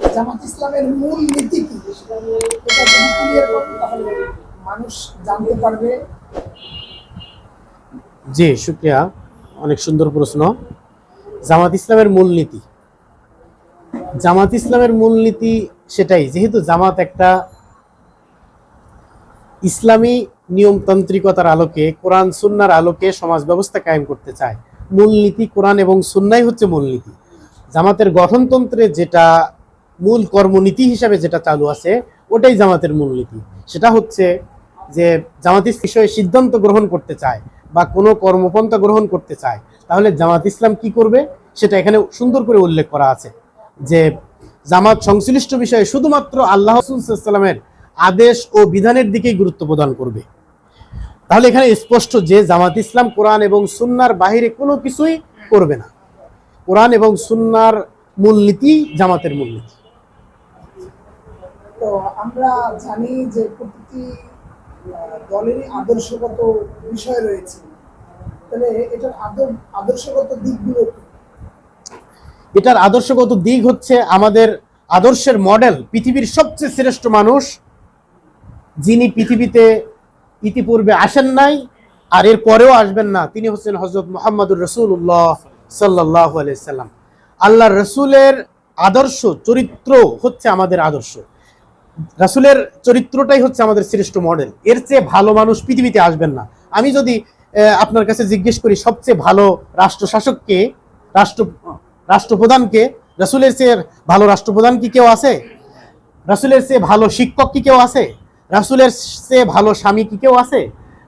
জামাত ইসলামের মূল নীতি কি? মানুষ জানতে পারবে। জি, শুক্রিয়া। অনেক সুন্দর প্রশ্ন। জামাত ইসলামের মূলনীতি জামাত ইসলামের মূলনীতি সেটাই, যেহেতু জামাত একটা ইসলামী নিয়মতান্ত্রিকতার আলোকে, কোরআন, সুন্নার আলোকে সমাজ ব্যবস্থা কায়েম করতে চায়। মূলনীতি কোরআন এবং সুন্নাই হচ্ছে মূলনীতি জামাতের গঠনতন্ত্রে যেটা মূল কর্মনীতি হিসাবে যেটা চালু আছে, ওটাই জামাতের মূলনীতি সেটা হচ্ছে যে জামাত বিষয়ে সিদ্ধান্ত গ্রহণ করতে চায় বা কোনো কর্মপন্থা গ্রহণ করতে চায়, তাহলে জামাত ইসলাম কি করবে? সেটা এখানে সুন্দর করে উল্লেখ করা আছে যে জামাত সংশ্লিষ্ট বিষয়ে শুধুমাত্র আল্লাহ সাল্লামের আদেশ ও বিধানের দিকেই গুরুত্ব প্রদান করবে। তাহলে এখানে স্পষ্ট যে জামাত ইসলাম কোরআন এবং সুন্নার বাহিরে কোনো কিছুই করবে না। কোরআন এবং সুন্নার মূলনীতি জামাতের মূলনীতি তো আমরা জানি যে প্রতিটি দলেরই আদর্শগত বিষয় রয়েছে। তাহলে এটার আদর্শগত দিকগুলো? এটার আদর্শগত দিক হচ্ছে আমাদের আদর্শের মডেল, পৃথিবীর সবচেয়ে শ্রেষ্ঠ মানুষ। যিনি পৃথিবীতে ইতিপূর্বে আসেন নাই, আর এর পরেও আসবেন না, তিনি হচ্ছেন হজরত মোহাম্মদুর রসুল্লাহ সাল্লাহ আলাইসাল্লাম আল্লাহ রসুলের আদর্শ, চরিত্র হচ্ছে আমাদের আদর্শ। রাসুলের চরিত্রটাই হচ্ছে আমাদের শ্রেষ্ঠ মডেল এর চেয়ে ভালো মানুষ পৃথিবীতে আসবেন না। আমি যদি আপনার কাছে জিজ্ঞেস করি, সবচেয়ে ভালো রাষ্ট্রশাসককে, রাষ্ট্র, রাষ্ট্রপ্রধানকে, রাসুলের চেয়ে ভালো রাষ্ট্রপ্রধান কি কেউ আছে? রাসুলের চেয়ে ভালো শিক্ষক কি কেউ আছে? রাসুলের চেয়ে ভালো স্বামী কি কেউ আছে?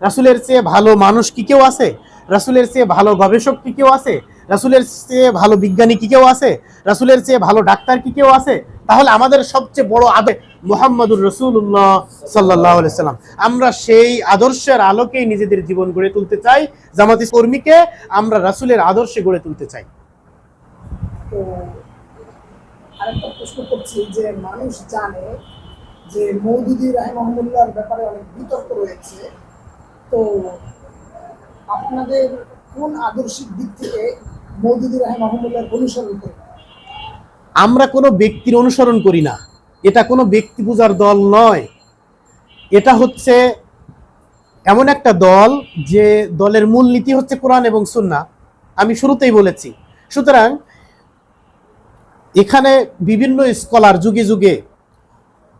রাসুলের চেয়ে ভালো মানুষ কি কেউ আছে? রাসুলের চেয়ে ভালো গবেষক কি কেউ আছে? রাসুলের চেয়ে ভালো বিজ্ঞানী কি কেউ আছে? রাসুলের চেয়ে ভালো ডাক্তার কি কেউ আছে? তাহলে আমাদের সবচেয়ে বড় আদর মোহাম্মদুর রসুল্লাহ সাল্লাহ সাল্লাম। আমরা সেই আদর্শের আলোকেই নিজেদের জীবন গড়ে তুলতে চাই, জামাতি কর্মীকে আমরা রাসুলের আদর্শে গড়ে তুলতে চাই। আরেকটা প্রশ্ন করছি যে, মানুষ জানে যে মৌদুদি ব্যাপারে অনেক বিতর্ক রয়েছে। তো আপনাদের কোন আদর্শিক দিক থেকে আমরা কোনো ব্যক্তির অনুসরণ করি না। এটা কোনো ব্যক্তি পূজার দল নয়। এটা হচ্ছে এমন একটা দল যে দলের মূল নীতি হচ্ছে কোরআন এবং সুন্না আমি শুরুতেই বলেছি। সুতরাং এখানে বিভিন্ন স্কলার যুগে যুগে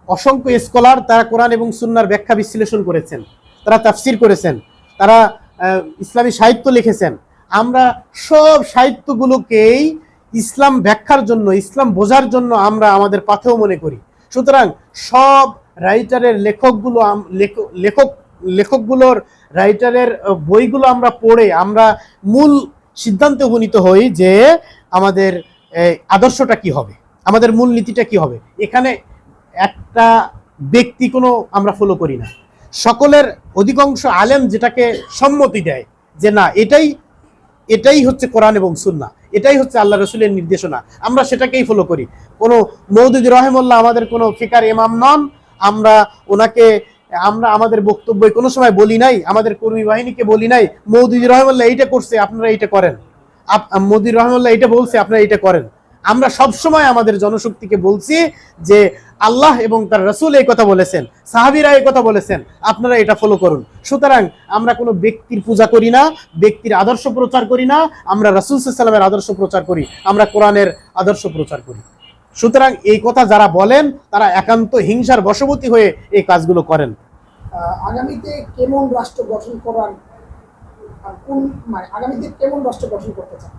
অসংখ্য স্কলার তারা কোরআন এবং সুন্নার ব্যাখ্যা বিশ্লেষণ করেছেন। তারা তাফসির করেছেন। তারা ইসলামী সাহিত্য লিখেছেন। আমরা সব সাহিত্যগুলোকেই ইসলাম ব্যাখ্যার জন্য, ইসলাম বোঝার জন্য আমরা আমাদের পাথেও মনে করি। সুতরাং সব রাইটারের লেখকগুলো লেখক লেখকগুলোর রাইটারের বইগুলো আমরা পড়ে আমরা মূল সিদ্ধান্তে উপনীত হই যে আমাদের আদর্শটা কি হবে? আমাদের মূল নীতিটা কি হবে? এখানে একটা ব্যক্তি কোনো আমরা ফলো করি না। সকলের অধিকাংশ আলেম যেটাকে সম্মতি দেয় যে না, এটাই এটাই হচ্ছে কোরআন এবং সুন্না এটাই হচ্ছে আল্লাহ রসুলের নির্দেশনা। আমরা সেটাকেই ফলো করি। কোনো মৌদুদ রহেমল্লা আমাদের কোনো ফিকার এমাম নন। আমরা ওনাকে, আমরা আমাদের বক্তব্য কোনো সময় বলি নাই, আমাদের কর্মী বাহিনীকে বলি নাই, মৌদুদ রহমল্লা এইটা করছে, আপনারা এইটা করেন। আপ- রহমল্লা এইটা বলছে, আপনারা এইটা করেন। আমরা সব সময় আমাদের জনশক্তিকে বলছি যে আল্লাহ এবং তার রসুল এই কথা বলেছেন সাহাবিরা এই কথা বলেছেন আপনারা এটা ফলো করুন। সুতরাং আমরা কোনো ব্যক্তির পূজা করি না ব্যক্তির আদর্শ প্রচার করি না আমরা রসুল সাল্লামের আদর্শ প্রচার করি আমরা কোরআনের আদর্শ প্রচার করি। সুতরাং এই কথা যারা বলেন তারা একান্ত হিংসার বশবর্তী হয়ে এই কাজগুলো করেন। আগামীতে কেমন রাষ্ট্র গঠন করার কোন মানে আগামীতে কেমন রাষ্ট্র গঠন করতে চান?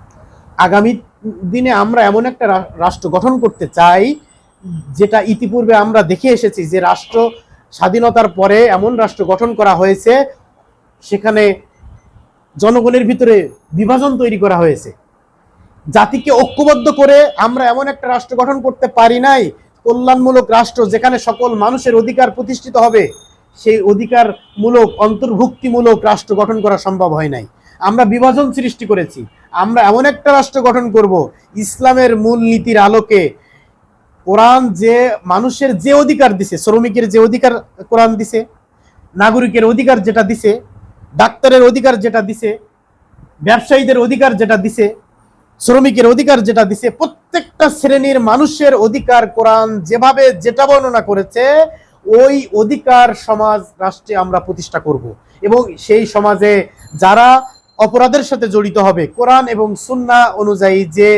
আগামী দিনে আমরা এমন একটা রাষ্ট্র গঠন করতে চাই, যেটা ইতিপূর্বে আমরা দেখে এসেছি যে রাষ্ট্র স্বাধীনতার পরে এমন রাষ্ট্র গঠন করা হয়েছে, সেখানে জনগণের ভিতরে বিভাজন তৈরি করা হয়েছে। জাতিকে ঐক্যবদ্ধ করে আমরা এমন একটা রাষ্ট্র গঠন করতে পারি নাই, কল্যাণমূলক রাষ্ট্র যেখানে সকল মানুষের অধিকার প্রতিষ্ঠিত হবে, সেই অধিকারমূলক, অন্তর্ভুক্তিমূলক রাষ্ট্র গঠন করা সম্ভব হয় নাই। আমরা বিভাজন সৃষ্টি করেছি আমরা এমন একটা রাষ্ট্র গঠন করব, ইসলামের মূল নীতির আলোকে। কোরআন যে মানুষের যে অধিকার দিছে, শ্রমিকের যে অধিকার কোরআন দিছে, নাগরিকের অধিকার যেটা দিছে, ডাক্তারের অধিকার যেটা দিছে, ব্যবসায়ীদের অধিকার যেটা দিছে, শ্রমিকের অধিকার যেটা দিছে, প্রত্যেকটা শ্রেণির মানুষের অধিকার কোরআন যেভাবে যেটা বর্ণনা করেছে, ওই অধিকার সমাজ রাষ্ট্রে আমরা প্রতিষ্ঠা করব। এবং সেই সমাজে যারা অপরাধের সাথে জড়িত হবে। কোরআন এবং সুন্না অনুযায়ী যে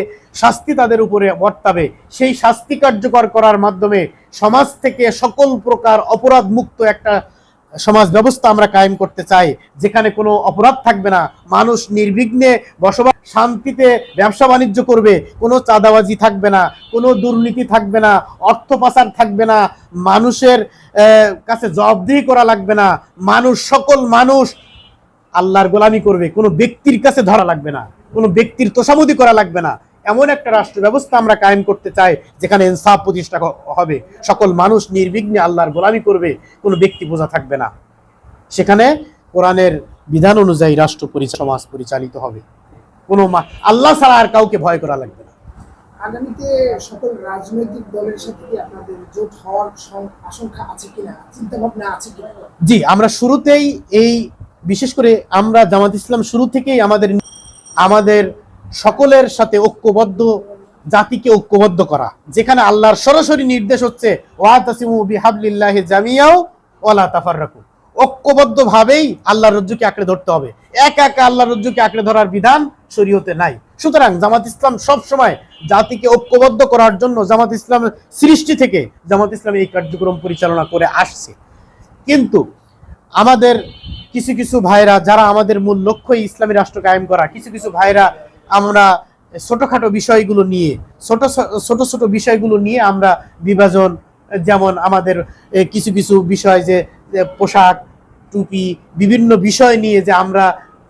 শাস্তি তাদের উপরে বর্তাবে, সেই শাস্তি কার্যকর করার মাধ্যমে সমাজ থেকে সকল প্রকার অপরাধ মুক্ত একটা সমাজ ব্যবস্থা আমরা কায়েম করতে চাই, যেখানে কোনো অপরাধ থাকবে না। মানুষ নির্বিঘ্নে বসবাস, শান্তিতে ব্যবসা বাণিজ্য করবে, কোনো চাঁদাবাজি থাকবে না, কোনো দুর্নীতি থাকবে না, অর্থ পাচার থাকবে না, মানুষের কাছে জবাবদিহি করা লাগবে না। মানুষ, সকল মানুষ আল্লাহর গোলামি করবে কোনো ব্যক্তির কাছে ধরা লাগবে না কোনো ব্যক্তির তোষামুদি করা লাগবে না। এমন একটা রাষ্ট্র ব্যবস্থা আমরা কায়েম করতে চাই যেখানে ইনসাফ প্রতিষ্ঠা হবে। সকল মানুষ নির্বিঘ্নে আল্লাহর গোলামি করবে কোনো ব্যক্তি বোঝা থাকবে না। সেখানে কোরআনের বিধান অনুযায়ী রাষ্ট্র সমাজ পরিচালিত হবে। কোনো আল্লাহ ছাড়া আর কাউকে ভয় করা লাগবে না। আগামীতে সকল রাজনৈতিক দলের সাথে কি আপনাদের জোট হওয়ার আশঙ্কা আছে কিনা? চিন্তা ভাবনা আছে কিনা? জি আমরা শুরুতেই এই বিশেষ করে আমরা জামাত ইসলাম শুরু থেকেই আমাদের আমাদের সকলের সাথে ঐক্যবদ্ধ জাতিকে ঐক্যবদ্ধ করা। যেখানে আল্লাহর সরাসরি নির্দেশ হচ্ছে ওয়াতাসিমু বিহাবলিল্লাহি জামিয়াও ওয়ালা তাফাররাকু। ঐক্যবদ্ধ ভাবেই আল্লাহর রজ্জুকে আঁকড়ে ধরতে হবে। এক একা আল্লাহর রজ্জুকে আঁকড়ে ধরার বিধান শরীয়তে নাই। সুতরাং জামাত ইসলাম সব সময় জাতিকে ঐক্যবদ্ধ করার জন্য জামাত ইসলামের সৃষ্টি থেকে জামাত ইসলাম এই কার্যক্রম পরিচালনা করে আসছে। কিন্তু আমাদের কিছু কিছু ভাইরা যারা আমাদের মূল লক্ষ্যই ইসলামী রাষ্ট্র কায়েম করা, কিছু কিছু ভাইরা আমরা ছোটখাটো বিষয়গুলো নিয়ে, ছোট ছোট ছোট বিষয়গুলো নিয়ে আমরা বিভাজন, যেমন আমাদের কিছু কিছু বিষয় যে পোশাক, টুপি, বিভিন্ন বিষয় নিয়ে যে আমরা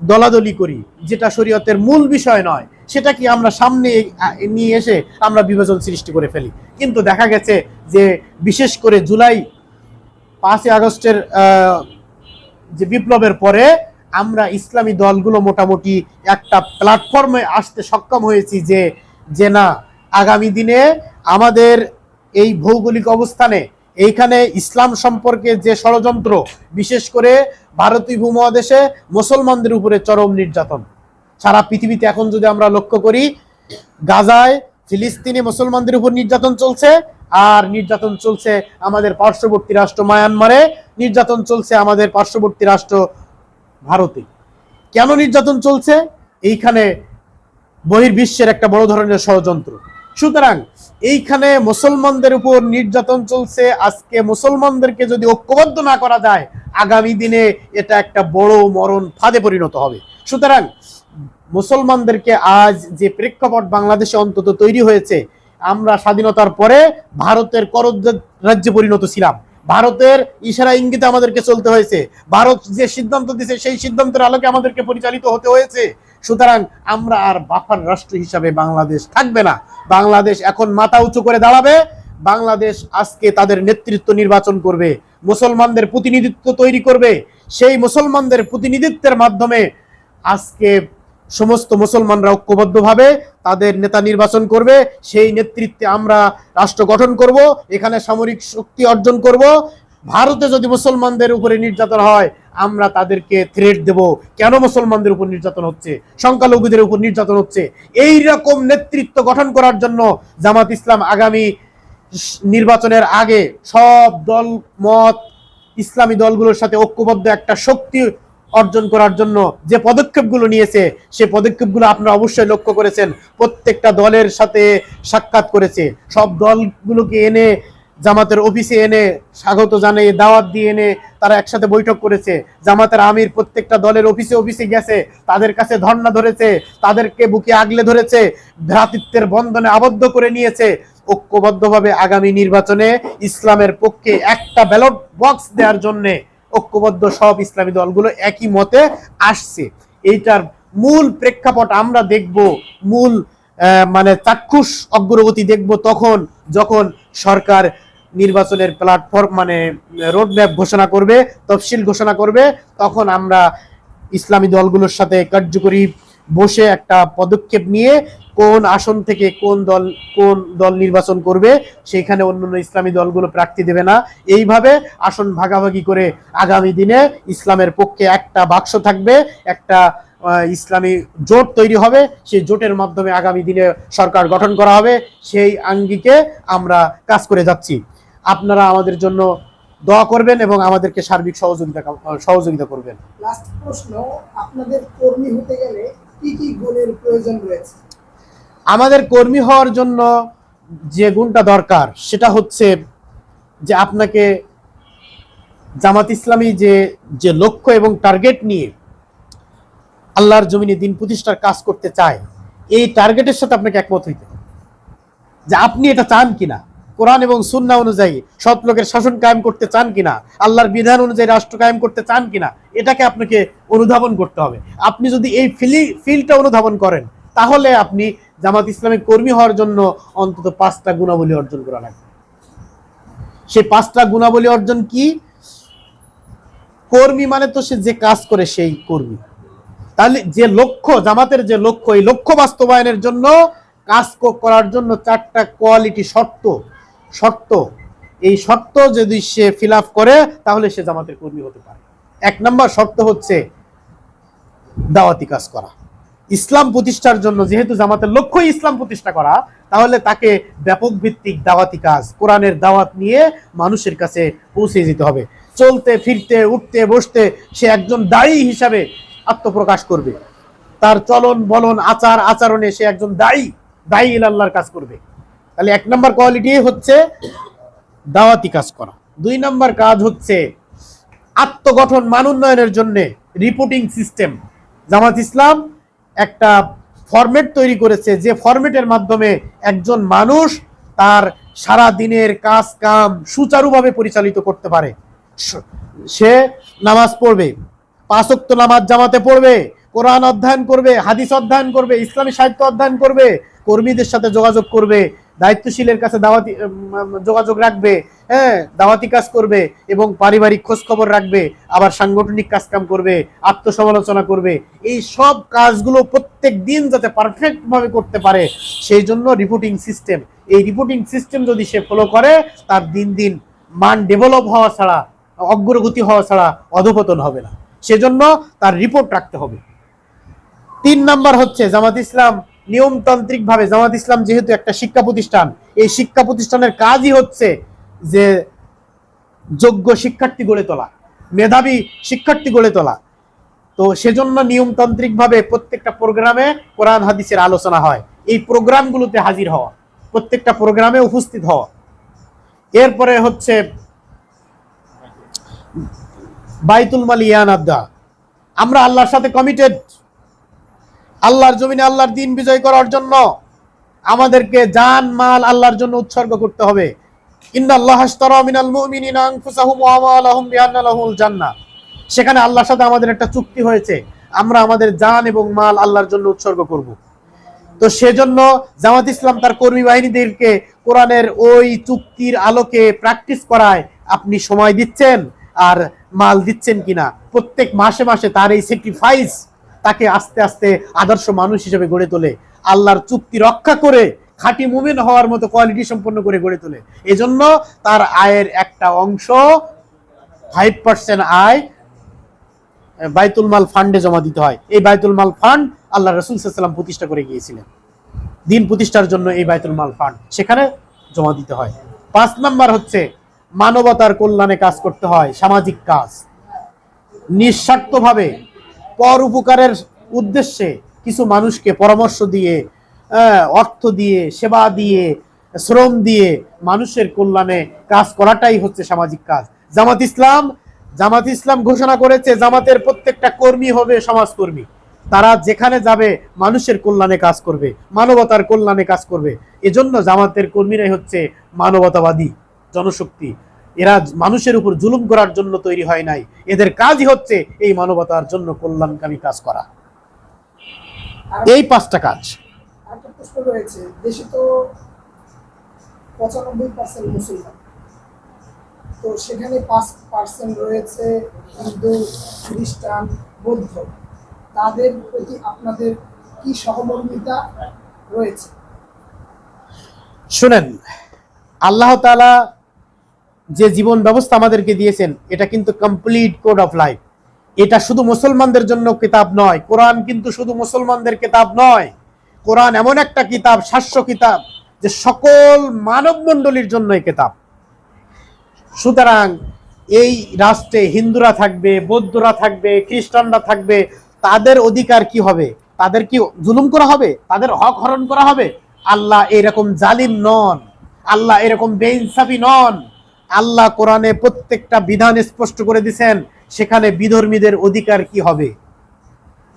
দলাদলি করি, যেটা শরীয়তের মূল বিষয় নয়, সেটা কি আমরা সামনে নিয়ে এসে আমরা বিভাজন সৃষ্টি করে ফেলি। কিন্তু দেখা গেছে যে, বিশেষ করে জুলাই পাঁচই আগস্টের যে বিপ্লবের পরে আমরা ইসলামী দলগুলো মোটামুটি একটা প্ল্যাটফর্মে আসতে সক্ষম হয়েছি যে যে না, আগামী দিনে আমাদের এই ভৌগোলিক অবস্থানে এইখানে ইসলাম সম্পর্কে যে ষড়যন্ত্র, বিশেষ করে ভারতীয় ভূমহাদেশে মুসলমানদের উপরে চরম নির্যাতন। সারা পৃথিবীতে এখন যদি আমরা লক্ষ্য করি, গাজায় ফিলিস্তিনে মুসলমানদের উপর নির্যাতন চলছে আর নির্যাতন চলছে আমাদের পার্শ্ববর্তী রাষ্ট্র মায়ানমারে, নির্যাতন চলছে আমাদের পার্শ্ববর্তী রাষ্ট্র ভারতে। কেন নির্যাতন চলছে? এইখানে বহির্বিশ্বের একটা বড় ধরনের ষড়যন্ত্র। সুতরাং এইখানে মুসলমানদের উপর নির্যাতন চলছে, আজকে মুসলমানদেরকে যদি ঐক্যবদ্ধ না করা যায়, আগামী দিনে এটা একটা বড় মরণ ফাঁদে পরিণত হবে। সুতরাং মুসলমানদেরকে আজ যে প্রেক্ষাপট বাংলাদেশে অন্তত তৈরি হয়েছে আমরা স্বাধীনতার পরে ভারতের কর রাজ্যে পরিণত ছিলাম। ভারতের ইশারা ইঙ্গিতে আমাদেরকে চলতে হয়েছে। ভারত যে সিদ্ধান্ত দিছে, সেই সিদ্ধান্তের আলোকে আমাদেরকে পরিচালিত হতে হয়েছে। সুতরাং আমরা আর বাফার রাষ্ট্র হিসাবে বাংলাদেশ থাকবে না। বাংলাদেশ এখন মাথা উঁচু করে দাঁড়াবে। বাংলাদেশ আজকে তাদের নেতৃত্ব নির্বাচন করবে। মুসলমানদের প্রতিনিধিত্ব তৈরি করবে। সেই মুসলমানদের প্রতিনিধিত্বের মাধ্যমে আজকে সমস্ত মুসলমানরা ঐক্যবদ্ধভাবে তাদের নেতা নির্বাচন করবে, সেই নেতৃত্বে আমরা রাষ্ট্র গঠন করব, এখানে সামরিক শক্তি অর্জন করব। ভারতে যদি মুসলমানদের উপরে নির্যাতন হয়, আমরা তাদেরকে থ্রেট দেব। কেন মুসলমানদের উপর নির্যাতন হচ্ছে? সংখ্যালঘুদের উপর নির্যাতন হচ্ছে। এই রকম নেতৃত্ব গঠন করার জন্য জামাত ইসলাম আগামী নির্বাচনের আগে সব দল, মত, ইসলামী দলগুলোর সাথে ঐক্যবদ্ধ একটা শক্তি অর্জন করার জন্য যে পদক্ষেপগুলো নিয়েছে, সে পদক্ষেপগুলো আপনারা অবশ্যই লক্ষ্য করেছেন। প্রত্যেকটা দলের সাথে সাক্ষাৎ করেছে। সব দলগুলোকে এনে, জামাতের অফিসে এনে, স্বাগত জানিয়ে, দাওয়াত দিয়ে এনে তারা একসাথে বৈঠক করেছে। জামাতের আমির প্রত্যেকটা দলের অফিসে অফিসে গেছে, তাদের কাছে ধর্ণা ধরেছে, তাদেরকে বুকে আগলে ধরেছে, ভ্রাতৃত্বের বন্ধনে আবদ্ধ করে নিয়েছে। ঐক্যবদ্ধভাবে আগামী নির্বাচনে ইসলামের পক্ষে একটা ব্যালট বক্স দেওয়ার জন্য ঐক্যবদ্ধ সব ইসলামী দলগুলো একই মতে আসছে। এইটার মূল প্রেক্ষাপট আমরা দেখব, মূল মানে চাক্ষুষ অগ্রগতি দেখব তখন যখন সরকার নির্বাচনের প্ল্যাটফর্ম মানে রোডম্যাপ ঘোষণা করবে, তফসিল ঘোষণা করবে, তখন আমরা ইসলামী দলগুলোর সাথে কার্যকরী বসে একটা পদক্ষেপ নিয়ে কোন আসন থেকে কোন দল কোন দল নির্বাচন করবে সেইখানে অন্যান্য ইসলামী দলগুলো প্রার্থী দেবে না। এইভাবে আসন ভাগাভাগি করে আগামী দিনে ইসলামের পক্ষে একটা বাক্স থাকবে, একটা ইসলামী জোট তৈরি হবে। সেই জোটের মাধ্যমে আগামী দিনে সরকার গঠন করা হবে। সেই আঙ্গিকে আমরা কাজ করে যাচ্ছি। আপনারা আমাদের জন্য দোয়া করবেন এবং আমাদেরকে সার্বিক সহযোগিতা সহযোগিতা করবেন। লাস্ট প্রশ্ন, আপনাদের কর্মী হতে গেলে কি কি গুণের প্রয়োজন রয়েছে? আমাদের কর্মী হওয়ার জন্য যে গুণটা দরকার, সেটা হচ্ছে যে আপনাকে জামাত ইসলামী যে যে লক্ষ্য এবং টার্গেট নিয়ে আল্লাহর জমিনে দিন প্রতিষ্ঠার কাজ করতে চায়, এই টার্গেটের সাথে আপনাকে একমত হইতে হবে। যে আপনি এটা চান কিনা, কোরআন এবং সুন্না অনুযায়ী সৎ লোকের শাসন কায়েম করতে চান কিনা, আল্লাহর বিধান অনুযায়ী রাষ্ট্র কায়েম করতে চান কিনা, এটাকে আপনাকে অনুধাবন করতে হবে। আপনি যদি এই ফিলি ফিলটা অনুধাবন করেন, তাহলে আপনি জামাত ইসলামের কর্মী হওয়ার জন্য অন্তত পাঁচটা গুণাবলী অর্জন করা লাগবে। সেই পাঁচটা গুণাবলী অর্জন কি? কর্মী মানে তো সে যে কাজ করে সেই কর্মী। তাহলে যে লক্ষ্য, জামাতের যে লক্ষ্য, এই লক্ষ্য বাস্তবায়নের জন্য কাজ করার জন্য চারটা কোয়ালিটি শর্ত শর্ত। এই শর্ত যদি সে ফিল করে, তাহলে সে জামাতের কর্মী হতে পারে। এক নম্বর শর্ত হচ্ছে দাওয়াতি কাজ করা। ইসলাম প্রতিষ্ঠার জন্য যেহেতু জামাতের লক্ষ্যই ইসলাম প্রতিষ্ঠা করা, তাহলে তাকে ব্যাপক ভিত্তিক দাওয়াতি কাজ, কোরআনের দাওয়াত নিয়ে মানুষের কাছে পৌঁছে যেতে হবে। চলতে, ফিরতে, উঠতে, বসতে সে একজন দায়ী হিসাবে আত্মপ্রকাশ করবে। তার চলন, বলন, আচার, আচরণে সে একজন দায়ী দায়ী আল্লাহর কাজ করবে। তাহলে এক নম্বর কোয়ালিটি হচ্ছে দাওয়াতি কাজ করা। দুই নম্বর কাজ হচ্ছে আত্মগঠন, মান উন্নয়নের জন্য রিপোর্টিং সিস্টেম জামাত ইসলাম একটা ফরম্যাট তৈরি করেছে যে ফরম্যাটের মাধ্যমে একজন মানুষ তার সারা দিনের কাজ, কাম সুচারুভাবে পরিচালিত করতে পারে। সে নামাজ পড়বে পাঁচক্ত নামাজ জামাতে পড়বে, কোরআন অধ্যয়ন করবে, হাদিস অধ্যয়ন করবে, ইসলামী সাহিত্য অধ্যয়ন করবে, কর্মীদের সাথে যোগাযোগ করবে, দায়িত্বশীলের কাছে দাওয়াতি যোগাযোগ রাখবে হ্যাঁ দাওয়াতি কাজ করবে এবং পারিবারিক খোঁজ খবর রাখবে, আবার সাংগঠনিক কাজ কাম করবে, আত্মসমালোচনা করবে। এই সব কাজগুলো প্রত্যেক দিন যাতে পারফেক্ট ভাবে করতে পারে, সেই জন্য রিপোর্টিং সিস্টেম এই রিপোর্টিং সিস্টেম যদি সে ফলো করে, তার দিন দিন মান ডেভেলপ হওয়া ছাড়া, অগ্রগতি হওয়া ছাড়া অধপতন হবে না। সেজন্য তার রিপোর্ট রাখতে হবে। তিন নাম্বার হচ্ছে জামাত ইসলাম নিয়মতান্ত্রিক ভাবে জামাত ইসলাম যেহেতু একটা শিক্ষা প্রতিষ্ঠান, এই শিক্ষা প্রতিষ্ঠানের কাজই হচ্ছে যে যোগ্য শিক্ষার্থী গড়ে তোলা, মেধাবী শিক্ষার্থী গড়ে তোলা। তো সেজন্য নিয়মতান্ত্রিক ভাবে প্রত্যেকটা প্রোগ্রামে কোরআন, হাদিসের আলোচনা হয়। এই প্রোগ্রামগুলোতে হাজির হওয়া, প্রত্যেকটা প্রোগ্রামে উপস্থিত হওয়া। এরপরে হচ্ছে বাইতুল মাল ইয়ান আবদা। আমরা আল্লাহর সাথে কমিটেড আল্লাহর জমিনে আল্লাহর দিন বিজয় করার জন্য আমাদেরকে জান, মাল আল্লাহর জন্য উৎসর্গ করতে হবে। সেখানে আল্লাহর সাথে আমাদের একটা চুক্তি হয়েছে, আমরা আমাদের জান এবং মাল আল্লাহর জন্য উৎসর্গ করব। তো সেজন্য জামাত ইসলাম তার কর্মী বাহিনীদেরকে কোরআনের ওই চুক্তির আলোকে প্র্যাকটিস করায়, আপনি সময় দিচ্ছেন আর মাল দিচ্ছেন কিনা। প্রত্যেক মাসে মাসে তার এই স্যাক্রিফাইস তাকে আস্তে আস্তে আদর্শ মানুষ হিসেবে গড়ে তোলে। আল্লাহর চুক্তি রক্ষা করে খাঁটি মুমিন হওয়ার মতো কোয়ালিটি সম্পন্ন করে গড়ে তোলে। এজন্য তার আয়ের একটা অংশ ফাইভ পার্সেন্ট আয় বাইতুল মাল ফান্ডে জমা দিতে হয়। এই বাইতুল মাল ফান্ড আল্লাহ রসুল সাল্লাম প্রতিষ্ঠা করে গিয়েছিলেন। দিন প্রতিষ্ঠার জন্য এই বাইতুল মাল ফান্ড সেখানে জমা দিতে হয়। পাঁচ নাম্বার হচ্ছে মানবতার কল্যাণে কাজ করতে হয়, সামাজিক কাজ। নিঃস্বার্থভাবে পর উপকারের উদ্দেশ্যে কিছু মানুষকে পরামর্শ দিয়ে অর্থ দিয়ে, সেবা দিয়ে, শ্রম দিয়ে মানুষের কল্যাণে কাজ করাটাই হচ্ছে সামাজিক কাজ। জামাত ইসলাম জামাত ইসলাম ঘোষণা করেছে, জামাতের প্রত্যেকটা কর্মী হবে সমাজকর্মী। তারা যেখানে যাবে, মানুষের কল্যাণে কাজ করবে, মানবতার কল্যাণে কাজ করবে। এজন্য জামাতের কর্মীরাই হচ্ছে মানবতাবাদী জনশক্তি। এরা মানুষের উপর জুলুম করার জন্য তৈরি হয় নাই। এদের কাজই হচ্ছে এই মানবতার জন্য কল্যাণকামী কাজ করা। এই পাঁচটা কাজ। একটা প্রশ্ন রয়েছে দেশে তো পঁচানব্বই পার্সেন্ট মুসলমান। তো সেখানে পাঁচ পার্সেন্ট রয়েছে হিন্দু, খ্রিস্টান, বৌদ্ধ। তাদের প্রতি আপনাদের কি সহমর্মিতা রয়েছে? শুনেন, আল্লাহ তাআলা যে জীবন ব্যবস্থা আমাদেরকে দিয়েছেন, এটা কিন্তু কমপ্লিট কোড অফ লাইফ এটা শুধু মুসলমানদের জন্য কিতাব নয়, কোরআন কিন্তু শুধু মুসলমানদের কিতাব নয়। কোরআন এমন একটা কিতাব শাস্য কিতাব, যে সকল মানব মণ্ডলীর জন্য এই কিতাব। সুতরাং এই রাষ্ট্রে হিন্দুরা থাকবে, বৌদ্ধরা থাকবে, খ্রিস্টানরা থাকবে, তাদের অধিকার কি হবে? তাদের কি জুলুম করা হবে? তাদের হক হরণ করা হবে? আল্লাহ এরকম জালিম নন। আল্লাহ এরকম বেইনসাফি নন। আল্লাহ কোরআনে প্রত্যেকটা বিধান স্পষ্ট করে দিছেন, সেখানে বিধর্মীদের অধিকার কি হবে?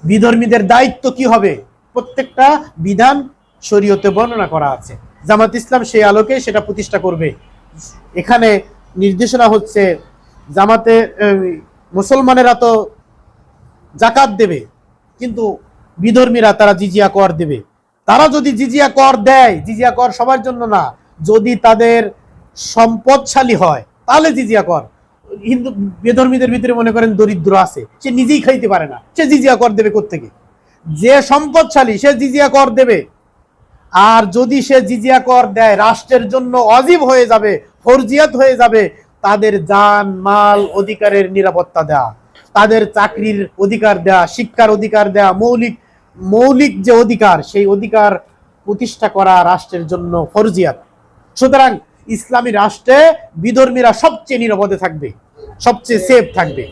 বিধর্মীদের দায়িত্ব কি হবে? প্রত্যেকটা বিধান শরীয়তে বর্ণনা করা আছে। জামাত ইসলাম সেই আলোকে সেটা প্রতিষ্ঠা করবে। এখানে নির্দেশনা হচ্ছে, জামাতে মুসলমানেরা তো জাকাত দেবে, কিন্তু বিধর্মীরা তারা জিজিয়া কর দেবে। তারা যদি জিজিয়া কর দেয়, জিজিয়া কর সবার জন্য না, যদি তাদের সম্পদশালী হয়, তাহলে জিজিয়া কর। হিন্দু বেধর্মীদের ভিতরে মনে করেন দরিদ্র আছে, সে নিজেই খাইতে পারে না, সে জিজিয়া কর দেবে কোত্থেকে? যে সম্পদশালী, সে জিজিয়া কর দেবে। আর যদি সে জিজিয়া কর দেয়, রাষ্ট্রের জন্য অজীব হয়ে যাবে, ফরজিয়াত হয়ে যাবে, তাদের জান, মাল, অধিকারের নিরাপত্তা দেয়া, তাদের চাকরির অধিকার দেয়া, শিক্ষার অধিকার দেয়া, মৌলিক মৌলিক যে অধিকার, সেই অধিকার প্রতিষ্ঠা করা রাষ্ট্রের জন্য ফরজিয়াত। সুতরাং ইসলামী রাষ্ট্রে বিধর্মীরা সবচেয়ে নিরাপদে থাকবে, সবচেয়ে সেফ থাকবে।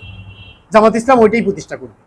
জামাত ইসলাম ওইটাই প্রতিষ্ঠা করবে।